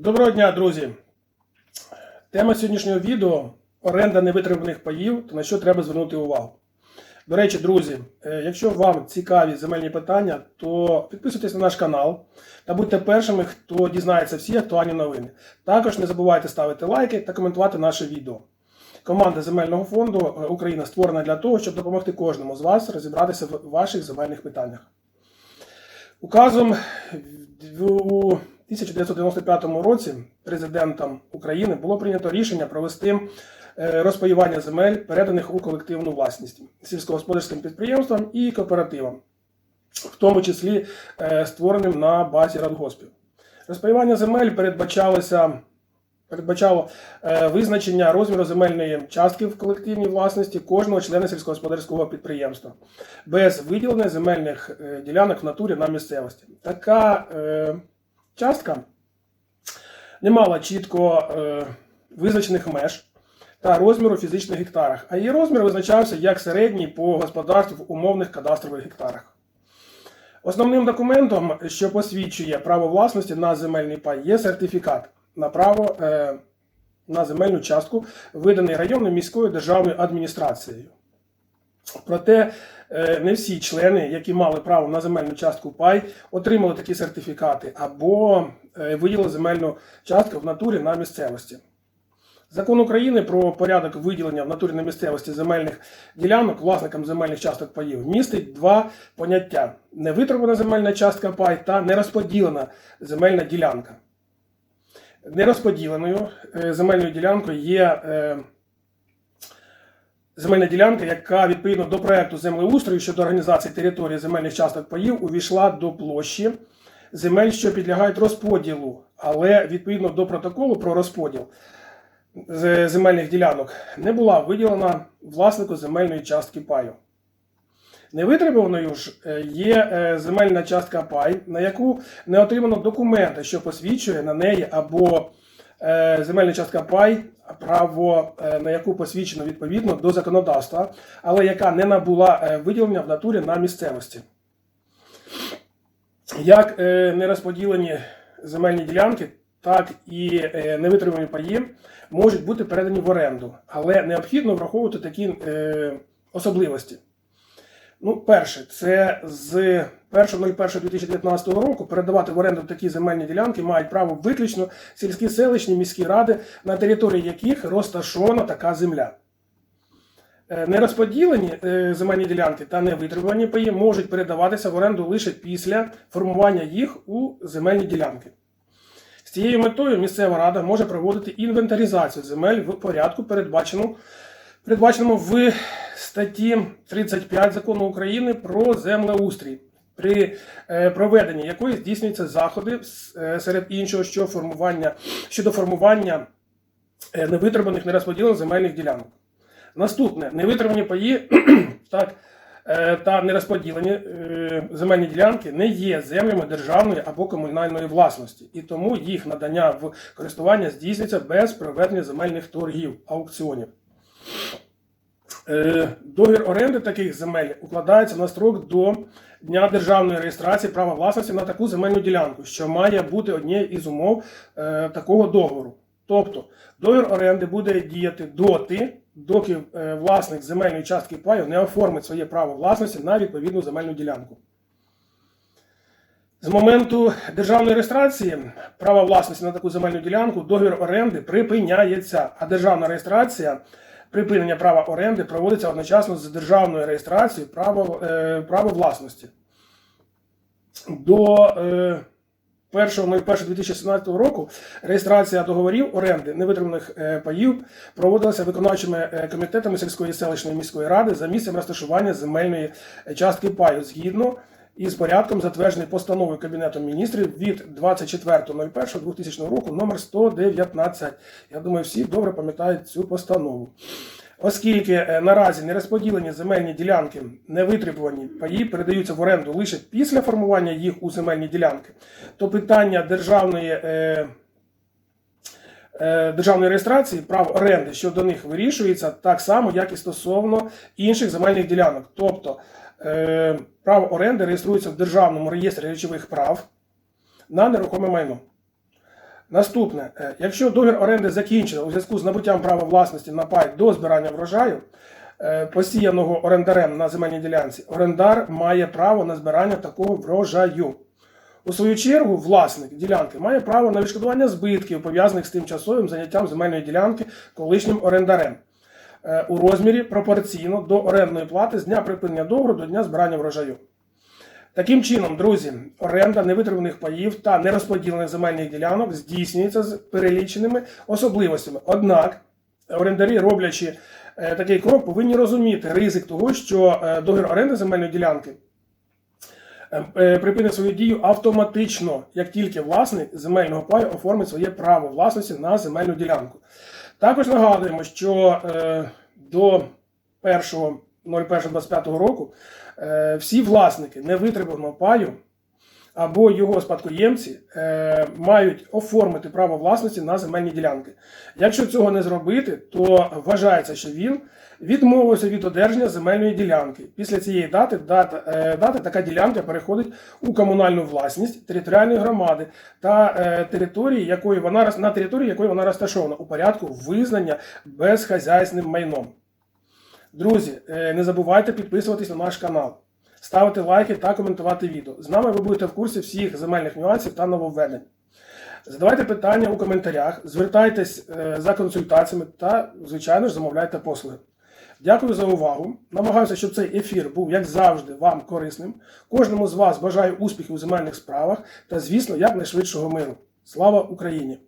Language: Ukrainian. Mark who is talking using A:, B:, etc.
A: Доброго дня, друзі! Тема сьогоднішнього відео оренда невитриманих паїв та на що треба звернути увагу. До речі, друзі, е, якщо вам цікаві земельні питання, то підписуйтесь на наш канал та будьте першими, хто дізнається всі актуальні новини. Також не забувайте ставити лайки та коментувати наше відео. Команда земельного фонду е, Україна створена для того, щоб допомогти кожному з вас розібратися в ваших земельних питаннях. Указом у 1995 році президентом України було прийнято рішення провести е, розпаювання земель, переданих у колективну власність сільськогосподарським підприємствам і кооперативам, в тому числі е, створеним на базі радгоспів. Розпаювання земель передбачалося. Передбачало е, визначення розміру земельної частки в колективній власності кожного члена сільськогосподарського підприємства без виділення земельних ділянок в натурі на місцевості. Така частка не мала чітко е, визначених меж та розміру фізичних гектарах, а її розмір визначався як середній по господарству в умовних кадастрових гектарах. Основним документом, що посвідчує право власності на земельний пай, є сертифікат на право е, на земельну частку, виданий районною міською державною адміністрацією. Проте е, не всі члени, які мали право на земельну частку пай, отримали такі сертифікати або е, виділили земельну частку в натурі на місцевості. Закон України про порядок виділення в натурі на місцевості земельних ділянок власникам земельних часток паїв містить два поняття: невитримана земельна частка пай та нерозподілена земельна ділянка. Нерозподіленою е, земельною ділянкою є земельна ділянка, яка відповідно до проекту землеустрою щодо організації території земельних часток паїв увійшла до площі земель, що підлягають розподілу, але відповідно до протоколу про розподіл земельних ділянок не була виділена власнику земельної частки паю. Невитриманою ж е, є е, земельна частка пай, на яку не отримано документа, що посвідчує на неї або е, земельна частка пай, право е, на яку посвідчено відповідно до законодавства, але яка не набула е, виділення в натурі на місцевості. Як е, нерозподілені земельні ділянки, так і невитримані паї можуть бути передані в оренду, але необхідно враховувати такі особливості. Ну, перше, це з 1.01.2019 року передавати в оренду такі земельні ділянки мають право виключно сільські селищні міські ради, на території яких розташована така земля. Е, Нерозподілені е, земельні ділянки та невитримані паї можуть передаватися в оренду лише після формування їх у земельні ділянки. З цією метою місцева рада може проводити інвентаризацію земель в порядку, передбаченому, передбаченому в статті 35 закону України про землеустрій, при е, проведенні якої здійснюються заходи е, серед іншого що формування, щодо формування е, невитриманих нерозподілених земельних ділянок. Наступне невитримані паї так, та нерозподілені земельні ділянки не є землями державної або комунальної власності, і тому їх надання в користування здійснюється без проведення земельних торгів, аукціонів. Е, Договір оренди таких земель укладається на строк до дня державної реєстрації права власності на таку земельну ділянку, що має бути однією із умов е, такого договору. Тобто договір оренди буде діяти доти, доки е, власник земельної частки паю не оформить своє право власності на відповідну земельну ділянку. З моменту державної реєстрації права власності на таку земельну ділянку договір оренди припиняється, а державна реєстрація припинення права оренди проводиться одночасно з державною реєстрацією права, е, права власності. До е, 1.01.2017 року реєстрація договорів оренди невитриманих е, паїв проводилася виконавчими е, комітетами сільської селищної міської ради за місцем розташування земельної е, частки паю згідно із порядком, затверджений постановою Кабінету міністрів від 24.01.2000 року номер 119. Я думаю, всі добре пам'ятають цю постанову. Оскільки е, наразі нерозподілені земельні ділянки невитребувані паї передаються в оренду лише після формування їх у земельні ділянки, то питання державної, е, е, державної реєстрації прав оренди щодо них вирішується так само, як і стосовно інших земельних ділянок. Тобто право оренди реєструється в Державному реєстрі речових прав на нерухоме майно. Наступне, Е, якщо договір оренди закінчено у зв'язку з набуттям права власності на пай до збирання врожаю, е, посіяного орендарем на земельній ділянці, орендар має право на збирання такого врожаю. У свою чергу, власник ділянки має право на відшкодування збитків, пов'язаних з тимчасовим заняттям земельної ділянки колишнім орендарем е, у розмірі пропорційно до орендної плати з дня припинення договору до дня збирання врожаю. Таким чином, друзі, оренда невитриманих паїв та нерозподілених земельних ділянок здійснюється з переліченими особливостями. Однак, орендарі, роблячи е, такий крок, повинні розуміти ризик того, що е, договір оренди земельної ділянки е, е, припинить свою дію автоматично, як тільки власник земельного паю оформить своє право власності на земельну ділянку. Також нагадуємо, що е, до 1.01.25 року е, всі власники невитребуваного паю або його спадкоємці е, мають оформити право власності на земельні ділянки. Якщо цього не зробити, то вважається, що він відмовився від одержання земельної ділянки. Після цієї дати, дата, е, дати така ділянка переходить у комунальну власність територіальної громади та е, території, якої вона на території якої вона розташована у порядку визнання безхазяйсним майном. Друзі, е, не забувайте підписуватись на наш канал, ставити лайки та коментувати відео. З нами ви будете в курсі всіх земельних нюансів та нововведень. Задавайте питання у коментарях, звертайтесь е, за консультаціями та, звичайно ж, замовляйте послуги. Дякую за увагу. Намагаюся, щоб цей ефір був, як завжди, вам корисним. Кожному з вас бажаю успіхів у земельних справах та, звісно, якнайшвидшого миру. Слава Україні!